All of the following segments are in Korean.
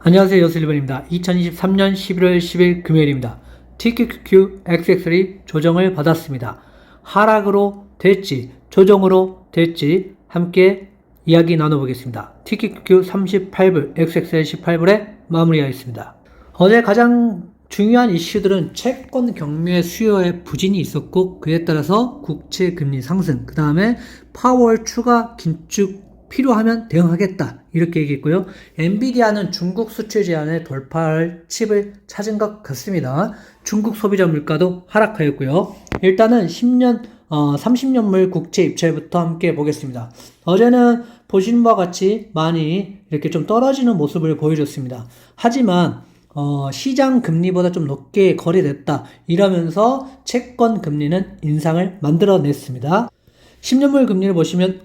안녕하세요. 여슬리번입니다. 2023년 11월 10일 금요일입니다. TQQQ XX3 조정을 받았습니다. 하락으로 될지, 조정으로 될지 함께 이야기 나눠보겠습니다. TQQQ 38불, XXL 18불에 마무리하였습니다. 어제 가장 중요한 이슈들은 채권 경매 수요에 부진이 있었고 그에 따라서 국채 금리 상승, 그 다음에 파월 추가 긴축 필요하면 대응하겠다 이렇게 얘기했고요. 엔비디아는 중국 수출 제한을 돌파할 칩을 찾은 것 같습니다. 중국 소비자 물가도 하락하였고요. 일단은 10년 어, 30년물 국채 입찰부터 함께 보겠습니다. 어제는 보시는 바와 같이 많이 이렇게 좀 떨어지는 모습을 보여줬습니다. 하지만 어, 시장 금리보다 좀 높게 거래됐다. 이러면서 채권 금리는 인상을 만들어냈습니다. 10년물 금리를 보시면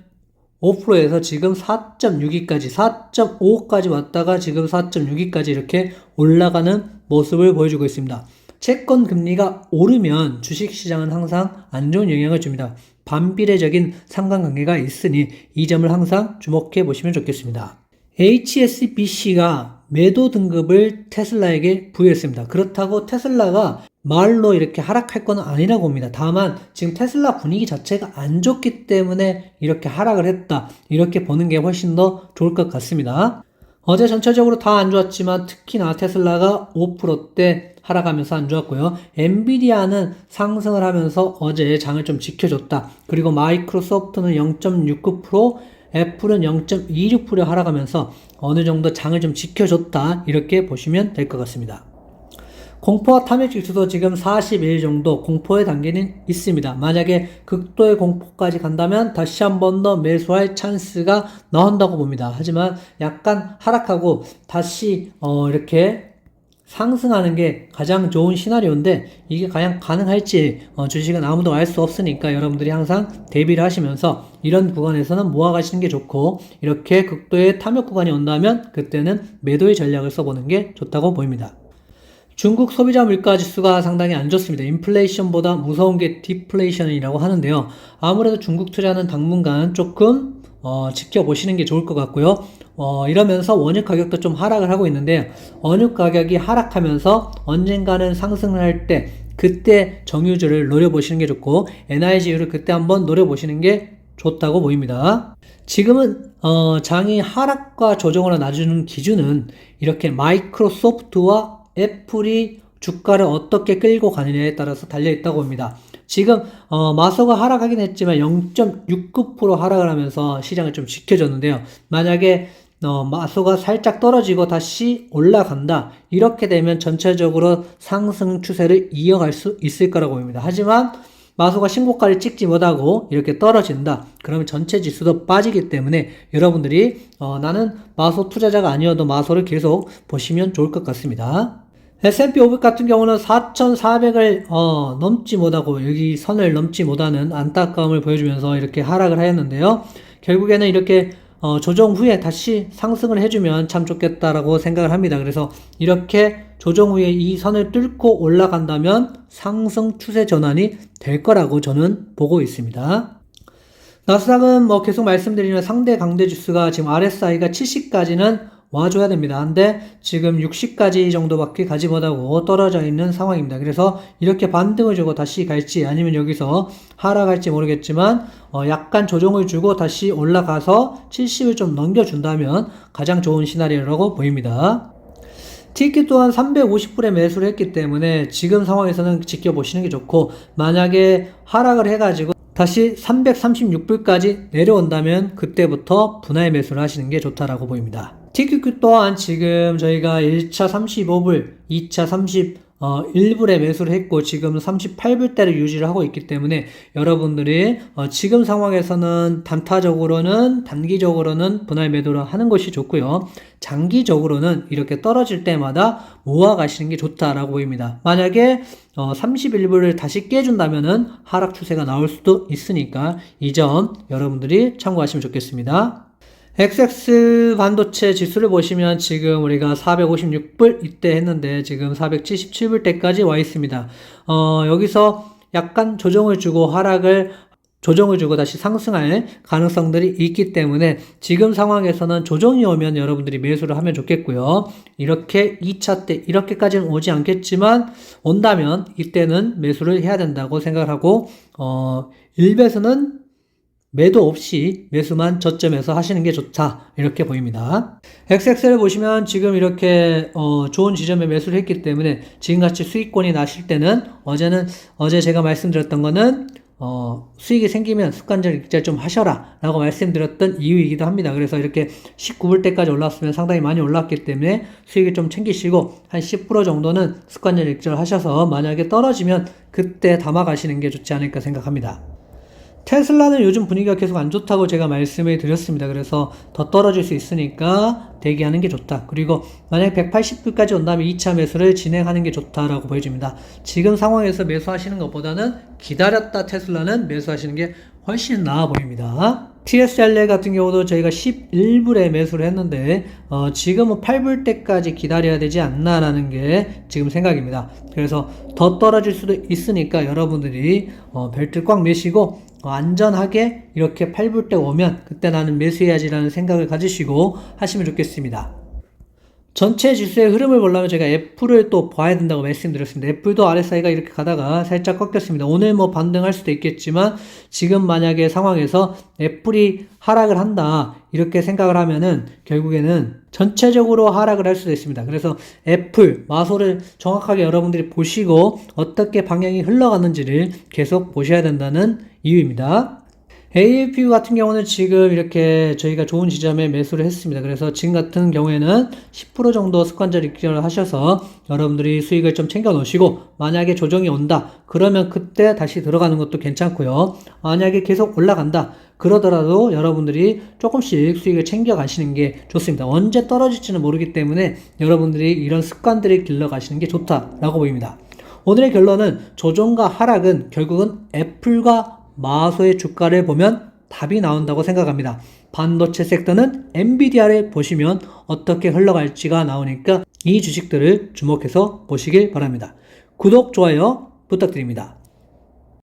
5%에서 지금 4.62까지, 4.5까지 왔다가 지금 4.62까지 이렇게 올라가는 모습을 보여주고 있습니다. 채권 금리가 오르면 주식 시장은 항상 안 좋은 영향을 줍니다. 반비례적인 상관관계가 있으니 이 점을 항상 주목해 보시면 좋겠습니다. HSBC가 매도 등급을 테슬라에게 부여했습니다. 그렇다고 테슬라가 말로 이렇게 하락할 건 아니라고 봅니다. 다만 지금 테슬라 분위기 자체가 안 좋기 때문에 이렇게 하락을 했다. 이렇게 보는 게 훨씬 더 좋을 것 같습니다. 어제 전체적으로 다 안 좋았지만 특히나 테슬라가 5%대 하락하면서 안 좋았고요. 엔비디아는 상승을 하면서 어제 장을 좀 지켜줬다. 그리고 마이크로소프트는 0.69%, 애플은 0.26% 하락하면서 어느 정도 장을 좀 지켜줬다. 이렇게 보시면 될 것 같습니다. 공포와 탐욕 지수도 지금 41 정도 공포의 단계는 있습니다. 만약에 극도의 공포까지 간다면 다시 한 번 더 매수할 찬스가 나온다고 봅니다. 하지만 약간 하락하고 다시 어 이렇게 상승하는 게 가장 좋은 시나리오인데 이게 과연 가능할지 어, 주식은 아무도 알 수 없으니까 여러분들이 항상 대비를 하시면서 이런 구간에서는 모아가시는 게 좋고 이렇게 극도의 탐욕 구간이 온다면 그때는 매도의 전략을 써보는 게 좋다고 보입니다. 중국 소비자 물가 지수가 상당히 안 좋습니다. 인플레이션보다 무서운 게 디플레이션이라고 하는데요. 아무래도 중국 투자는 당분간 조금 어, 지켜보시는 게 좋을 것 같고요. 어, 이러면서 원유 가격도 좀 하락을 하고 있는데 원유 가격이 하락하면서 언젠가는 상승을 할 때 그때 정유주를 노려보시는 게 좋고 NIGU를 그때 한번 노려보시는 게 좋다고 보입니다. 지금은 어, 장이 하락과 조정으로 나주는 기준은 이렇게 마이크로소프트와 애플이 주가를 어떻게 끌고 가느냐에 따라서 달려 있다고 봅니다. 지금 어, 마소가 하락하긴 했지만 0.69% 하락을 하면서 시장을 좀 지켜줬는데요. 만약에 어, 마소가 살짝 떨어지고 다시 올라간다. 이렇게 되면 전체적으로 상승 추세를 이어갈 수 있을 거라고 봅니다. 하지만 마소가 신고가를 찍지 못하고 이렇게 떨어진다. 그러면 전체 지수도 빠지기 때문에 여러분들이 어, 나는 마소 투자자가 아니어도 마소를 계속 보시면 좋을 것 같습니다. S&P 500 같은 경우는 4,400을 어, 넘지 못하고 여기 선을 넘지 못하는 안타까움을 보여주면서 이렇게 하락을 하였는데요. 결국에는 이렇게 어, 조정 후에 다시 상승을 해주면 참 좋겠다라고 생각을 합니다. 그래서 이렇게 조정 후에 이 선을 뚫고 올라간다면 상승 추세 전환이 될 거라고 저는 보고 있습니다. 나스닥은 뭐 계속 말씀드리는 상대 강대 지수가 지금 RSI가 70까지는 와줘야 됩니다. 근데 지금 60까지 정도밖에 가지 못하고 떨어져 있는 상황입니다. 그래서 이렇게 반등을 주고 다시 갈지 아니면 여기서 하락할지 모르겠지만 어 약간 조정을 주고 다시 올라가서 70을 좀 넘겨준다면 가장 좋은 시나리오라고 보입니다. 티켓 또한 350불에 매수를 했기 때문에 지금 상황에서는 지켜보시는 게 좋고 만약에 하락을 해가지고 다시 336불까지 내려온다면 그때부터 분할 매수를 하시는 게 좋다라고 보입니다. TQQ 또한 지금 저희가 1차 35불, 2차 30, 어, 1불에 매수를 했고 지금 38불대를 유지를 하고 있기 때문에 여러분들이 어, 지금 상황에서는 단타적으로는 단기적으로는 분할 매도를 하는 것이 좋고요. 장기적으로는 이렇게 떨어질 때마다 모아 가시는 게 좋다라고 보입니다. 만약에 어, 31불을 다시 깨준다면은 하락 추세가 나올 수도 있으니까 이 점 여러분들이 참고하시면 좋겠습니다. XX 반도체 지수를 보시면 지금 우리가 456불 이때 했는데 지금 477불 때까지 와 있습니다. 어, 여기서 약간 조정을 주고 하락을 조정을 주고 다시 상승할 가능성들이 있기 때문에 지금 상황에서는 조정이 오면 여러분들이 매수를 하면 좋겠고요. 이렇게 2차 때 이렇게까지는 오지 않겠지만 온다면 이때는 매수를 해야 된다고 생각을 하고 어 일베에서는 매도 없이 매수만 저점에서 하시는 게 좋다 이렇게 보입니다. XXL 보시면 지금 이렇게 어, 좋은 지점에 매수를 했기 때문에 지금같이 수익권이 나실 때는 어제는 어제 제가 말씀드렸던 거는 어, 수익이 생기면 습관적 익절 좀 하셔라 라고 말씀드렸던 이유이기도 합니다. 그래서 이렇게 19불 때까지 올랐으면 상당히 많이 올랐기 때문에 수익을 좀 챙기시고 한 10% 정도는 습관적 익절 하셔서 만약에 떨어지면 그때 담아 가시는 게 좋지 않을까 생각합니다. 테슬라는 요즘 분위기가 계속 안 좋다고 제가 말씀을 드렸습니다. 그래서 더 떨어질 수 있으니까 대기하는 게 좋다. 그리고 만약 180불까지 온다면 2차 매수를 진행하는 게 좋다라고 보여집니다. 지금 상황에서 매수하시는 것보다는 기다렸다 테슬라는 매수하시는 게 훨씬 나아 보입니다. TSLA 같은 경우도 저희가 11불에 매수를 했는데 어, 지금은 8불 때까지 기다려야 되지 않나라는 게 지금 생각입니다. 그래서 더 떨어질 수도 있으니까 여러분들이 어, 벨트 꽉 매시고 어, 안전하게 이렇게 8불 때 오면 그때 나는 매수해야지라는 생각을 가지시고 하시면 좋겠습니다. 전체 지수의 흐름을 보려면 제가 애플을 또 봐야 된다고 말씀드렸습니다. 애플도 RSI가 이렇게 가다가 살짝 꺾였습니다. 오늘 뭐 반등할 수도 있겠지만 지금 만약에 상황에서 애플이 하락을 한다 이렇게 생각을 하면은 결국에는 전체적으로 하락을 할 수도 있습니다. 그래서 애플 마소를 정확하게 여러분들이 보시고 어떻게 방향이 흘러가는지를 계속 보셔야 된다는 이유입니다. AFU 같은 경우는 지금 이렇게 저희가 좋은 지점에 매수를 했습니다. 그래서 지금 같은 경우에는 10% 정도 습관적 익절을 하셔서 여러분들이 수익을 좀 챙겨 놓으시고 만약에 조정이 온다 그러면 그때 다시 들어가는 것도 괜찮고요. 만약에 계속 올라간다 그러더라도 여러분들이 조금씩 수익을 챙겨 가시는 게 좋습니다. 언제 떨어질지는 모르기 때문에 여러분들이 이런 습관들을 길러 가시는 게 좋다라고 보입니다. 오늘의 결론은 조정과 하락은 결국은 애플과 마소의 주가를 보면 답이 나온다고 생각합니다. 반도체 섹터는 엔비디아를 보시면 어떻게 흘러갈지가 나오니까 이 주식들을 주목해서 보시길 바랍니다. 구독, 좋아요 부탁드립니다.